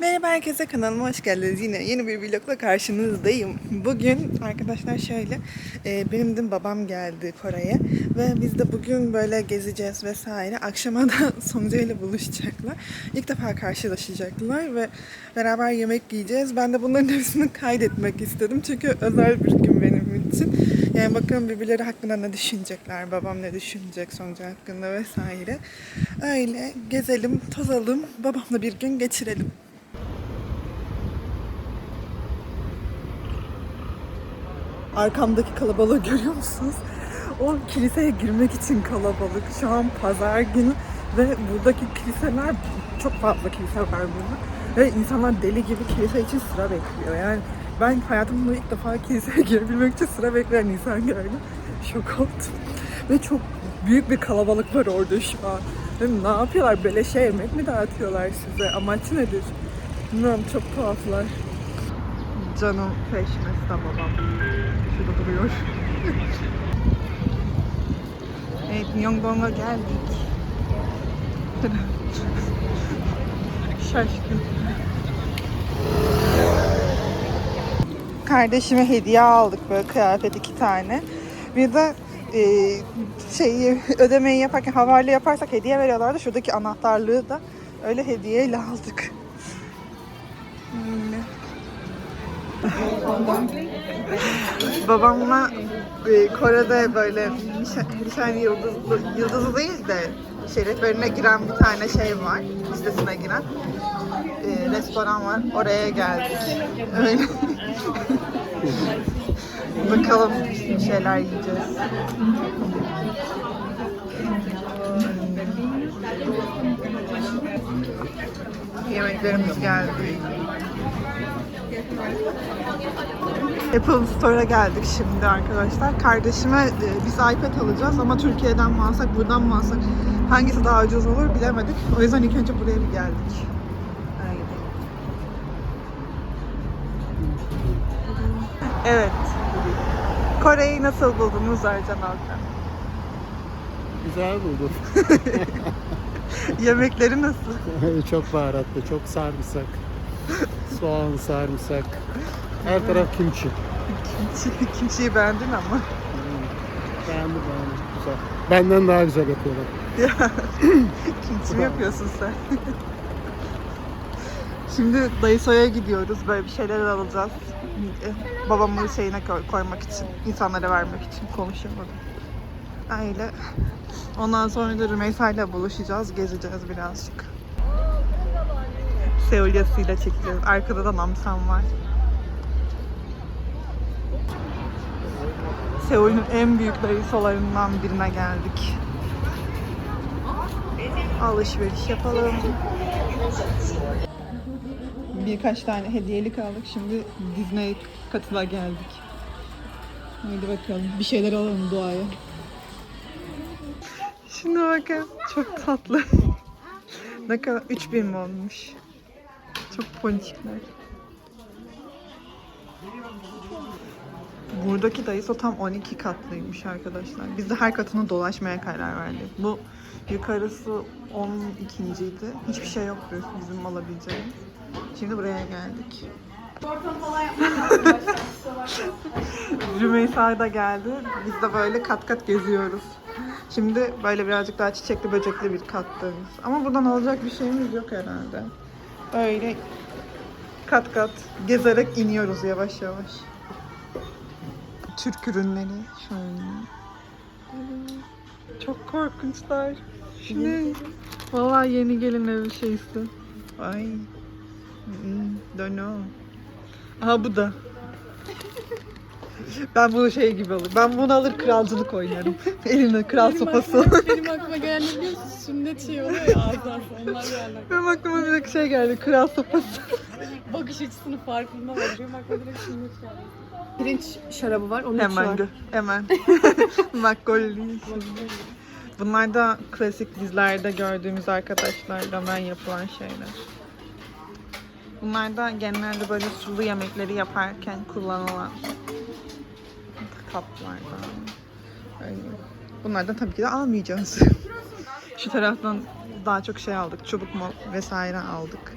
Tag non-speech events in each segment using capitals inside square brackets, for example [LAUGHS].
Merhaba herkese kanalıma hoş geldiniz. Yine yeni bir vlogla karşınızdayım. Bugün arkadaşlar şöyle, e, benim dün babam geldi Kore'ye ve biz de bugün böyle gezeceğiz vesaire. Akşama da [LAUGHS] Songja ile buluşacaklar. İlk defa karşılaşacaklar ve beraber yemek yiyeceğiz. Ben de bunların hepsini kaydetmek istedim çünkü özel bir gün benim için. Yani bakalım birbirleri hakkında ne düşünecekler, babam ne düşünecek Songja hakkında vesaire. Öyle gezelim, tozalım, babamla bir gün geçirelim. Arkamdaki kalabalığı görüyor musunuz? O kiliseye girmek için kalabalık. Şu an pazar günü ve buradaki kiliseler çok fazla kilise var burada. Ve insanlar deli gibi kilise için sıra bekliyor. Yani ben hayatımda ilk defa kiliseye [LAUGHS] girebilmek için sıra bekleyen insan gördüm. Şok oldum. Ve çok büyük bir kalabalık var orada şu an. Ve ne yapıyorlar? Beleşe yemek mi dağıtıyorlar size? Amaç nedir? Bilmiyorum çok tuhaflar. Canım peşmesinde babam. Şurada duruyor. evet, Myeongdong'a geldik. Şaşkın. Kardeşime hediye aldık böyle kıyafet iki tane. Bir de e, şeyi ödemeyi yaparken havale yaparsak hediye veriyorlardı. Şuradaki anahtarlığı da öyle hediyeyle aldık. Babamla e, Kore'de böyle nişan, nişan yıldızlı, değil de şereflerine giren bir tane şey var. Listesine giren. E, restoran var. Oraya geldik. [LAUGHS] Bakalım bir şeyler yiyeceğiz. Yemeklerimiz geldi. Apple Store'a geldik şimdi arkadaşlar. Kardeşime e, biz iPad alacağız ama Türkiye'den mi alsak, buradan mı alsak hangisi daha ucuz olur bilemedik. O yüzden ilk önce buraya bir geldik. Evet. Kore'yi nasıl buldunuz Ercan Alkan? Güzel buldum. [LAUGHS] Yemekleri nasıl? [LAUGHS] çok baharatlı, çok sarımsak. [LAUGHS] Soğan, sarımsak. Her taraf kimçi. Kimçi, kimçiyi beğendin ama. Beğendim beğendim. Güzel. Benden daha güzel yapıyorlar. Ya, [LAUGHS] Kimçi mi yapıyorsun sen? [LAUGHS] Şimdi Daiso'ya gidiyoruz. Böyle bir şeyler alacağız. Babamın şeyine koy- koymak için, insanlara vermek için konuşamadım. Öyle. Ondan sonra da Rümeysa ile buluşacağız, gezeceğiz birazcık. Seulyasıyla çekeceğiz. Arkada da Namsan var. Seul'ün en büyük dayısolarından birine geldik. Alışveriş yapalım. Birkaç tane hediyelik aldık. Şimdi Disney katına geldik. Hadi bakalım. Bir şeyler alalım doğaya. Şuna bakın. Çok tatlı. ne kadar? 3000 mi olmuş? Çok ponçikler. Buradaki dayısı tam 12 katlıymış arkadaşlar. Biz de her katını dolaşmaya karar verdik. Bu yukarısı 12. idi. Hiçbir şey yoktu bizim alabileceğimiz. Şimdi buraya geldik. [LAUGHS] Rümeysa da geldi. Biz de böyle kat kat geziyoruz. Şimdi böyle birazcık daha çiçekli böcekli bir kattayız. Ama buradan alacak bir şeyimiz yok herhalde. Öyle kat kat gezerek iniyoruz yavaş yavaş. Türk ürünleri şöyle. Çok korkunçlar. Ne? Vallahi yeni gelin evi şeysi. Ay. Hmm, don't know. Aha bu da. Ben bunu şey gibi alırım. Ben bunu alır kralcılık oynarım. [LAUGHS] Eline kral sopası. Benim aklıma gelen ne biliyor musun? Sünnet şey oluyor ya onlar geldi. Benim aklıma direkt şey geldi. Kral sopası. [LAUGHS] Bakış açısının farkında var. Benim aklıma direkt sünnet geldi. Pirinç şarabı var, onun Hemen gö hemen. [LAUGHS] Makgolli. Bunlar da klasik dizilerde gördüğümüz arkadaşlardan yapılan şeyler. Bunlar da genelde böyle sulu yemekleri yaparken kullanılan kaplardan. Öyle. Bunlardan tabii ki de almayacağız. [LAUGHS] Şu taraftan daha çok şey aldık. Çubuk mu vesaire aldık.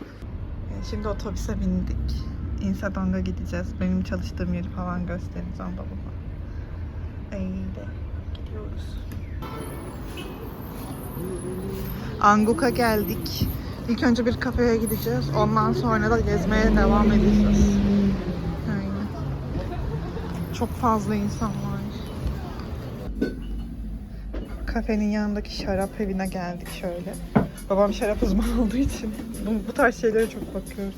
Şimdi otobüse bindik. Insadong'a gideceğiz. Benim çalıştığım yeri falan göstereceğim babama. Öyle gidiyoruz. Anguk'a geldik. İlk önce bir kafeye gideceğiz. Ondan sonra da gezmeye devam edeceğiz. Çok fazla insan var. Kafenin yanındaki şarap evine geldik şöyle. Babam şarap uzmanı [LAUGHS] olduğu için bu, bu tarz şeylere çok bakıyoruz.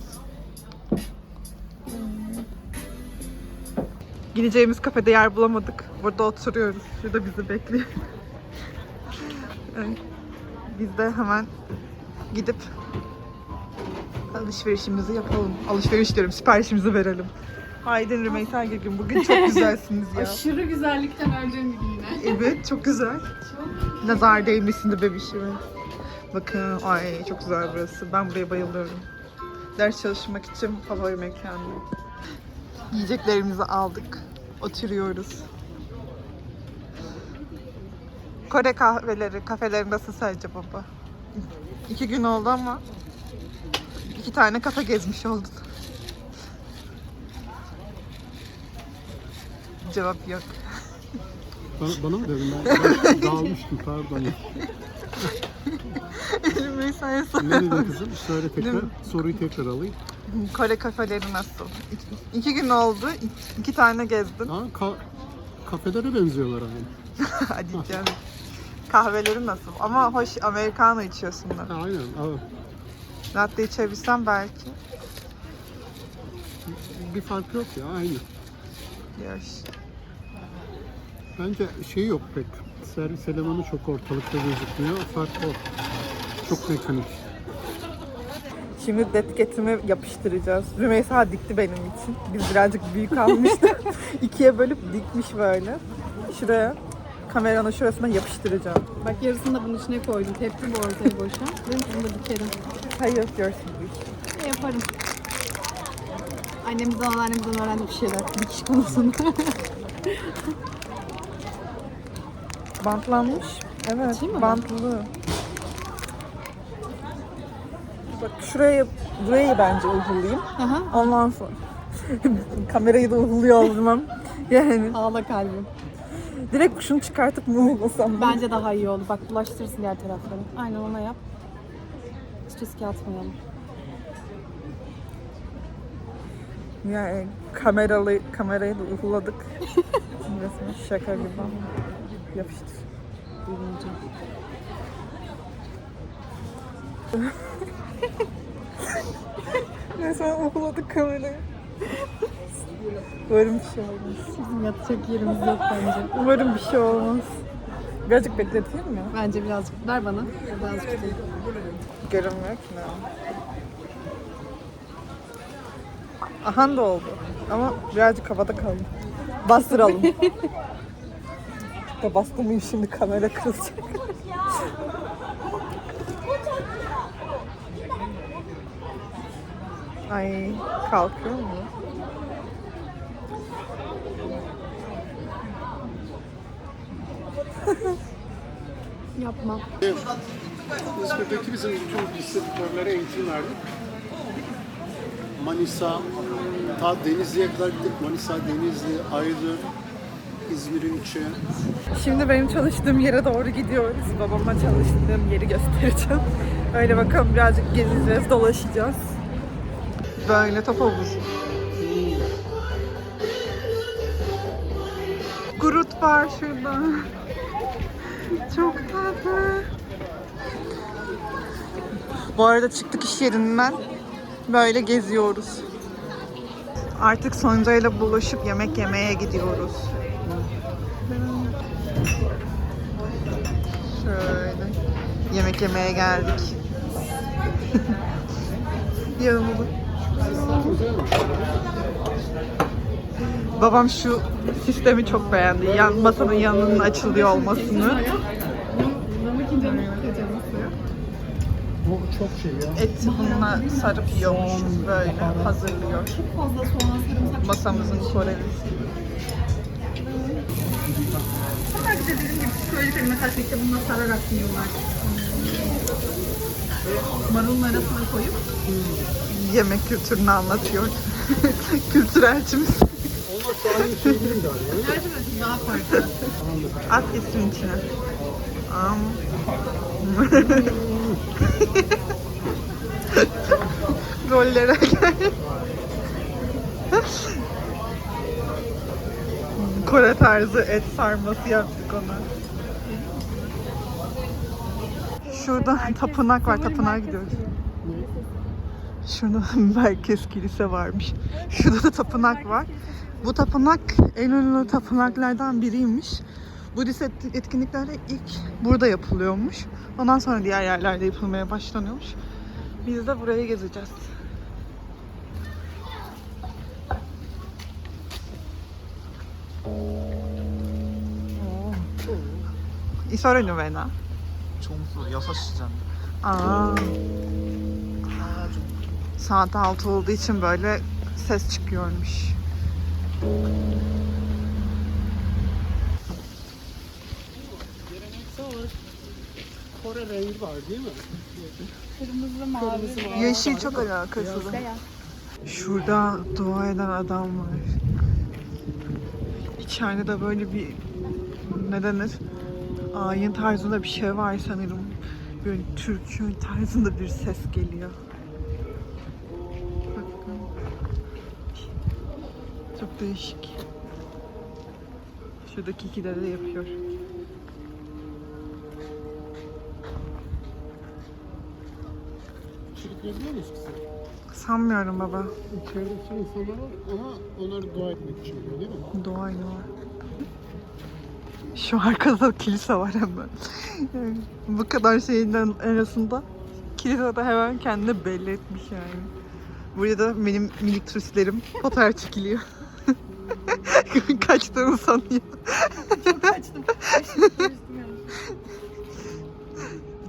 Gideceğimiz kafede yer bulamadık. Burada oturuyoruz. Şurada bizi bekliyor. [LAUGHS] Biz de hemen gidip alışverişimizi yapalım. Alışveriş diyorum, siparişimizi verelim. Aydın Rümeysa Gülgün bugün çok güzelsiniz ya. [LAUGHS] Aşırı güzellikten öldüğüm gün yine. Evet çok güzel. Nazar değmesinde bebişime. Bakın ay çok güzel burası. Ben buraya bayılıyorum. Ders çalışmak için favori mekanım. Yiyeceklerimizi aldık. Oturuyoruz. Kore kahveleri, kafeleri nasıl sence baba? İki gün oldu ama iki tane kafe gezmiş oldun. Cevap yok. Bana, bana mı dedin? Ben, ben dağılmıştım pardon. Rümeysa'ya sor. Ne dedin kızım? Söyle tekrar. Değil mi? Soruyu tekrar alayım. Kore kafeleri nasıl? İki, iki gün oldu. İki, iki tane gezdin. Aa, ka- kafelere benziyorlar hani. [LAUGHS] Hadi canım. Kahveleri nasıl? Ama hoş Americano içiyorsun da. Ha, aynen. Aa, Latte içebilsem belki. bir fark yok ya aynı. Yaş. Bence şey yok pek. Servis elemanı çok ortalıkta gözükmüyor. Fark o. Çok mekanik. Şimdi etiketimi yapıştıracağız. Rümeysa dikti benim için. Biz birazcık büyük almıştık. [LAUGHS] İkiye bölüp dikmiş böyle. Şuraya kameranın şurasına yapıştıracağım. Bak yarısını da bunun içine koydum. Tepki bu ortaya boşa. Dedim ki bunu da dikerim. Hayır görsün bu yaparım. Annemizden, anneannemizden öğrendik bir şeyler. Dikiş konusunda. [LAUGHS] Bantlanmış. Evet, ben? bantlı. Bak şuraya, burayı bence uygulayayım. Aha. Ondan sonra [LAUGHS] kamerayı da uyguluyor olmam. Yani Ağla kalbim. direkt şunu çıkartıp mı uygulasam? ben? Bence daha iyi oldu. Bak bulaştırırsın diğer tarafları. Aynen ona yap. Hiç riske atmayalım. Yani kameralı, kamerayı da uyguladık. [LAUGHS] Resmen şaka gibi ama yapıştır. Duyunca. Resmen uyguladık kamerayı. Umarım bir şey olmaz. Bizim yatacak yerimiz yok bence. Umarım bir şey olmaz. Birazcık bekleteyim mi? Bence birazcık ver bana. Birazcık tutayım. Görünmüyor ki ne. Ahan da oldu. Ama birazcık havada kaldı. Bastıralım. [LAUGHS] da bastırmayayım şimdi kamera kırılacak. Ay kalkıyor mu? Yapma. İzmir'deki bizim bütün distribütörlere eğitim verdik. Manisa, ta Denizli'ye kadar gittik. Manisa, Denizli, Aydın, İzmir'in içi. Şimdi benim çalıştığım yere doğru gidiyoruz. Babama çalıştığım yeri göstereceğim. Öyle bakalım birazcık gezeceğiz, dolaşacağız. Böyle top havuzu. Groot var şurada. Çok tatlı. Bu arada çıktık iş yerinden. Böyle geziyoruz. Artık Sonca'yla buluşup yemek yemeye gidiyoruz. Yemek yemeye geldik. [LAUGHS] Yanımda. Babam şu sistemi çok beğendi. Yan, masanın yanının açılıyor olmasını. O çok şey ya. Eti bununla sarıp yiyormuşuz böyle. Hazırlıyor. Fazla soğan sarımsak. Masamızın Korelisi. Belki de söylediklerim mesela işte bununla sararak yiyorlar. Marulun arasına koyup yemek kültürünü anlatıyor. [LAUGHS] Kültürelçimiz. Şey değil galiba. Daha farklı. At ismin içine. Am. [LAUGHS] Rollere gel. Kore tarzı et sarması yaptık ona. Şurada tapınak var. Tapınağa gidiyoruz. Şurada [LAUGHS] merkez kilise varmış. [LAUGHS] Şurada da tapınak var. Bu tapınak en ünlü tapınaklardan biriymiş. Budist etkinlikleri ilk burada yapılıyormuş. Ondan sonra diğer yerlerde yapılmaya başlanıyormuş. Biz de burayı gezeceğiz. Oh. I? 종수 6시잖아. Aa. Saat 6 olduğu için böyle ses çıkıyormuş. Kore rengi var değil mi? Kırmızı mavi. Yeşil çok alakasız. Beyaz. Şurada dua eden adam var. İçeride de böyle bir ne denir? Ayin tarzında bir şey var sanırım. Böyle türkü tarzında bir ses geliyor. Bakın. Çok değişik. Şuradaki iki dede yapıyor. Çocuk yazıyor musun? Sanmıyorum baba. İçeride insanlar var ama onları dua etmek için geliyor değil mi? Aynı var. Şu arkada da kilise var hemen. Yani bu kadar şeyinden arasında kilise de hemen kendini belli etmiş yani. Burada da benim minik turistlerim fotoğraf çekiliyor. [LAUGHS] Kaçtığını sanıyor. Kaçtım.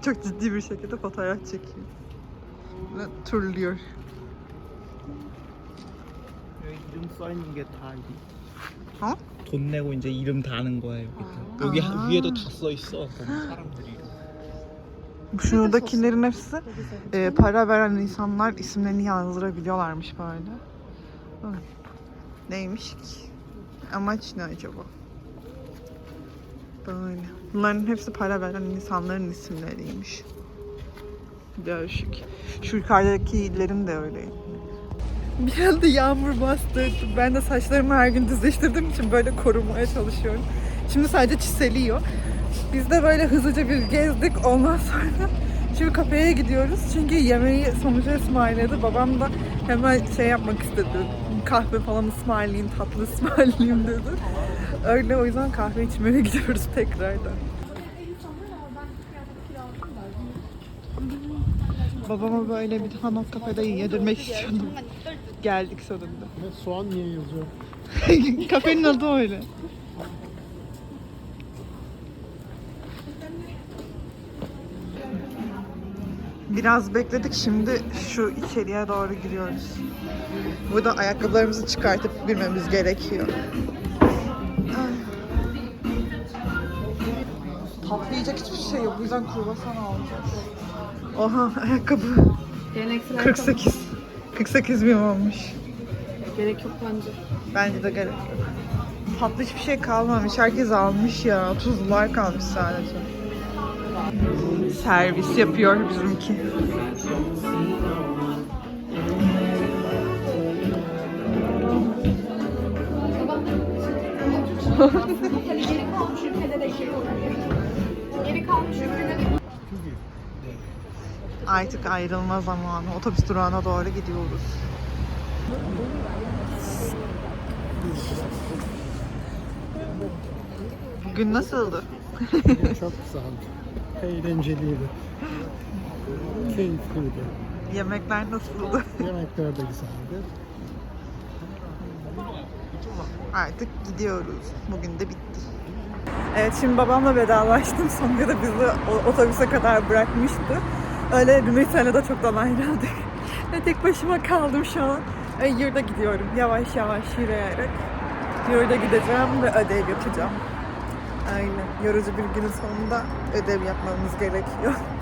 Çok ciddi bir şekilde fotoğraf çekiyor. Ve turluyor. 여 기 이름 써 있는 게 다 이게 어? 돈 내고 이제 이름 다는 거야 여기도. 여기 하- 아. 위에도 다 써 있어. 보면 사람들이 이름. Şuradakilerin hepsi e, para veren insanlar isimlerini yazdırabiliyorlarmış böyle. Hı. Neymiş ki? Amaç ne acaba? Böyle. Bunların hepsi para veren insanların isimleriymiş. Değişik. Şu yukarıdakilerin de öyle. [LAUGHS] Bir anda yağmur bastı. Ben de saçlarımı her gün düzleştirdiğim için böyle korumaya çalışıyorum. Şimdi sadece çiseliyor. Biz de böyle hızlıca bir gezdik. Ondan sonra [LAUGHS] şimdi kafeye gidiyoruz. Çünkü yemeği sonuca ısmarladı. Babam da hemen şey yapmak istedi. Kahve falan ısmarlayayım, tatlı [LAUGHS] ısmarlayayım dedi. Öyle o yüzden kahve içmeye gidiyoruz tekrardan. Babama böyle bir hanok kafede yedirmek istiyordum. Geldik sonunda. Ve soğan niye yazıyor? [LAUGHS] Kafenin adı öyle. Biraz bekledik şimdi şu içeriye doğru giriyoruz. Burada ayakkabılarımızı çıkartıp girmemiz gerekiyor. Tatlı yiyecek hiçbir şey yok. Bu yüzden kruvasan alacağız. Oha ayakkabı Geleneksel 48. 48 bin olmuş. Gerek yok bence. Bence de gerek yok. Tatlı hiçbir şey kalmamış. Herkes almış ya. Tuzlular kalmış sadece. Servis yapıyor bizimki. [LAUGHS] Artık ayrılma zamanı. Otobüs durağına doğru gidiyoruz. Bugün nasıldı? Çok güzeldi. Eğlenceliydi. Keyifliydi. Yemekler nasıldı? Yemekler de güzeldi. Artık gidiyoruz. Bugün de bitti. Evet şimdi babamla vedalaştım. Sonra da bizi otobüse kadar bırakmıştı. Öyle Rümeysa'yla da çoktan ayrıldık. [LAUGHS] Ve tek başıma kaldım şu an. Ve yurda gidiyorum. Yavaş yavaş yürüyerek. Yurda gideceğim ve ödev yapacağım. Aynen. Yorucu bir günün sonunda ödev yapmamız gerekiyor. [LAUGHS]